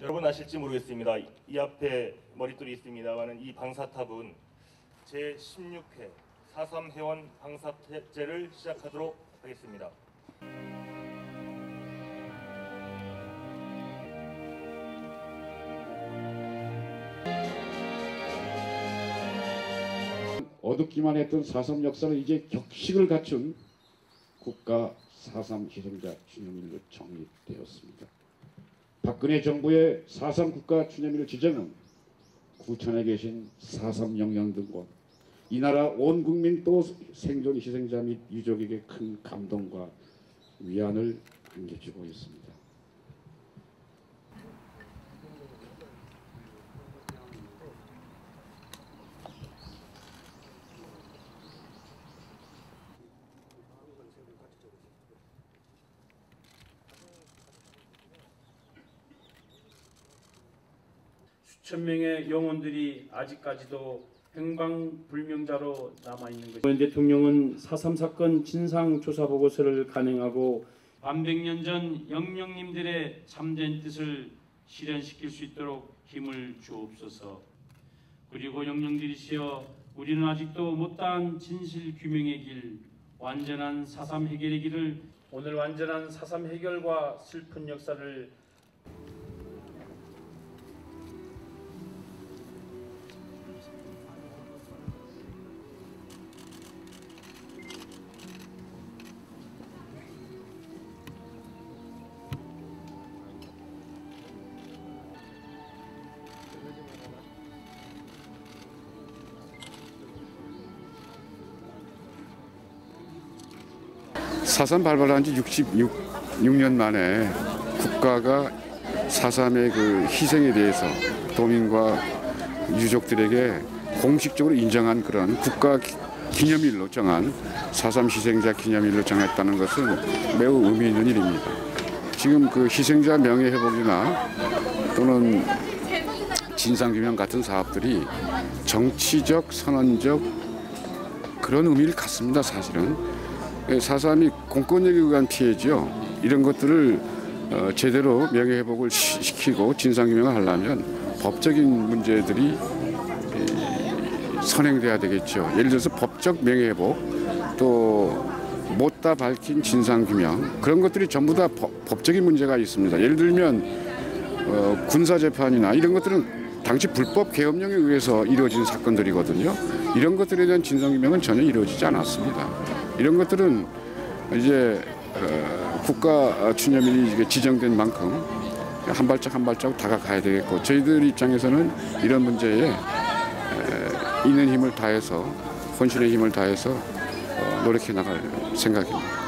여러분 아실지 모르겠습니다. 이 앞에 머릿돌이 있습니다만은 이 방사탑은 제 16회 4.3 회원 방사제를 시작하도록 하겠습니다. 어둡기만 했던 4.3 역사는 이제 격식을 갖춘 국가 4.3 희생자 추념일로 정립되었습니다. 박근혜 정부의 4.3 국가 추념일 지정은 구천에 계신 4.3 영양 등과 이 나라 온 국민 또 생존 희생자 및 유족에게 큰 감동과 위안을 안겨주고 있습니다. 수천 명의 영혼들이 아직까지도 행방불명자로 남아 있는 것입니다. 문 대통령은 4.3 사건 진상 조사 보고서를 간행하고 반백년 전 영령님들의 참된 뜻을 실현시킬 수 있도록 힘을 주옵소서. 그리고 영령들이시여 우리는 아직도 못다한 진실 규명의 길, 완전한 4.3 해결의 길을 오늘 완전한 4.3 해결과 슬픈 역사를 사삼 발발한 지 66년 만에 국가가 사삼의 그 희생에 대해서 도민과 유족들에게 공식적으로 인정한 그런 국가 기- 기념일로 정한 사삼 희생자 기념일로 정했다는 것은 매우 의미 있는 일입니다. 지금 그 희생자 명예 회복이나 또는 진상규명 같은 사업들이 정치적 선언적 그런 의미를 갖습니다. 사실은 예, 사삼이 공권력에 의한 피해죠. 이런 것들을 어, 제대로 명예회복을 시- 시키고 진상규명을 하려면 법적인 문제들이 이, 선행돼야 되겠죠. 예를 들어서 법적 명예회복 또 못다 밝힌 진상규명 그런 것들이 전부 다 법, 법적인 문제가 있습니다. 예를 들면 어, 군사재판이나 이런 것들은 당시 불법 계엄령에 의해서 이루어진 사건들이거든요. 이런 것들에 대한 진상규명은 전혀 이루어지지 않았습니다. 이런 것들은 이제 어, 국가 추념일이 지정된 만큼 한 발짝 한 발짝 다가가야 되겠고 저희들 입장에서는 이런 문제에 에, 있는 힘을 다해서 혼신의 힘을 다해서 어, 노력해 나갈 생각입니다.